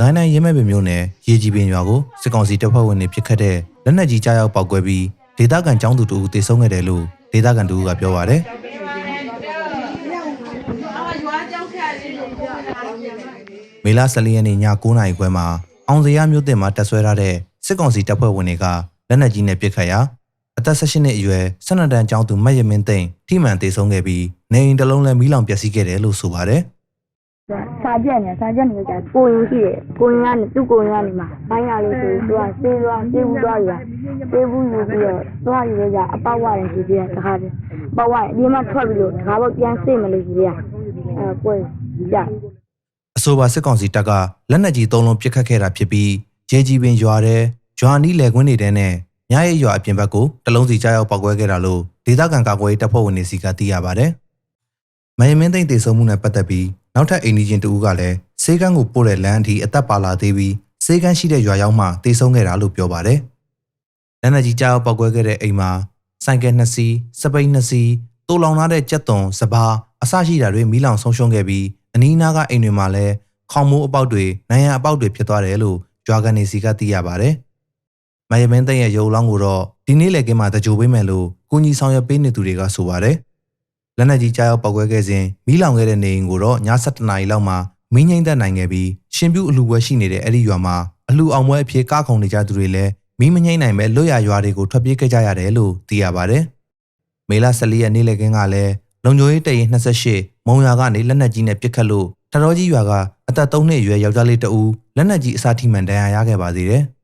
ကိုင်းတိုင်းရင်းမဲ့ပင်မြို့နယ်ရေကြီးပင်ရွာကိုစစ်ကောင်စီတပ်ဖွဲ့ဝင်တွေပစ်ခတ်တဲ့လက်နက်ကြီးကြားရောက်ပောက်ကွဲပြီးဒေသခံចောင်းသူတူတေဆုံးခဲ့တယ်လို့ဒေသခံတူကပြောပါတယ်မေလ14ရက်နေ့ည9:00နာရီခွဲမှာအောင်စရမြို့တင်မှာတက်ဆွဲထားတဲ့စစ်ကောင်စီတပ်ဖွဲ့ဝင်တွေကလက်နက်ကြီးနဲ့ပစ်ခတ်ရာအသက်16နှစ်အရွယ်12တန်းကျောင်းသူမတ်ရမင်းသိန်းထိမှန်တေဆုံးခဲ့ပြီးနေအိမ်တစ်လုံးလည်းမီးလောင်ပျက်စီးခဲ့တယ်လို့ဆိုပါတယ် စာကြက်နေစာကြက်နေကြကိုရင်ရှိတယ်ကိုရင်ကနေသူ့ကိုရင်ကနေမှဘိုင်းရလို့ဆိုသူကစေးသွားစေးဘူးသွားရစေးဘူးယူပြီးတော့သွားရရအပေါက်ဝရတယ်ရှိသေးတယ်တခါတည်းပေါက်ဝရင်ဒီမှာထွက်ပြီးတော့တခါတော့ပြန်စေးမလို့ရှိသေးတယ်အဲပွဲကြ။အဆိုပါစစ်ကောင်စီတပ်ကလက်နက်ကြီးသုံးလုံးပစ်ခတ်ခဲ့တာဖြစ်ပြီးဂျေဂျီပင်ရွာတဲ့ရွာနီးလယ်ကွင်းနေတဲ့နဲ့ညရဲ့ရွာအပြင်ဘက်ကိုတလုံးစီကြားရောက်ပောက်ကွဲခဲ့တာလို့ဒေသခံကာကွယ်ရေးတပ်ဖွဲ့ဝင်တွေစီကသိရပါတယ်။မယမင်းသိန်းတေဆုံးမှုနဲ့ပတ်သက်ပြီး နောက်ထပ်အိမ်နီးချင်းတဦးကလည်းစေကန်းကိုပို့တဲ့လမ်းအထိအသက်ပါလာသေးပြီးစေကန်းရှိတဲ့ရွာရောက်မှတေဆုံးခဲ့တာလို့ပြောပါတယ်။လက်နက်ကြီးကြားရောက်ပောက်ကွဲခဲ့တဲ့အိမ်မှာဆိုင်ကယ်နှစ်စီးစပိန်နှစ်စီးတူလောင်ထားတဲ့ကြက်သွန်စပါးအစရှိတာတွေမီးလောင်ဆုံးရှုံးခဲ့ပြီးအနီးနားကအိမ်တွေမှာလည်းခေါင်မိုးအပေါက်တွေနိုင်ရန်အပေါက်တွေဖြစ်သွားတယ်လို့ကြွားကန်နေစီကသိရပါတယ်။မယမင်းသိန်းရဲ့ရုပ်လောင်းကိုတော့ဒီနေ့လည်ကင်းမှာတကြိုပေးမယ်လို့ကုညီဆောင်ရွက်ပေးနေသူတွေကဆိုပါတယ်။ လက်နက်ကြီးကြားရောက်ပောက်ကွဲခဲ့စဉ်မီးလောင်ခဲ့တဲ့နေအိမ်ကိုတော့ည7:00နာရီလောက်မှာမီးငိမ့်သက်နိုင်ခဲ့ပြီးရှင်ပြုအလူပွဲရှိနေတဲ့အဲ့ဒီရွာမှာအလူအောင်ပွဲအဖြစ်ကားခုံနေကြသူတွေလည်းမီးမငိမ့်နိုင်ပဲလွတ်ရရွာတွေကိုထွက်ပြေးခဲ့ကြရတယ်လို့သိရပါတယ်။မေလ14ရက်နေ့လည်ကင်းကလည်းလုံခြုံရေးတရင်28မုံရွာကနေလက်နက်ကြီးနဲ့ပစ်ခတ်လို့ထတော်ကြီးရွာကအသက်3နှစ်အရွယ်ယောက်ျားလေးတဦးလက်နက်ကြီးအစာထိမှန်ဒဏ်ရာရခဲ့ပါသေးတယ်။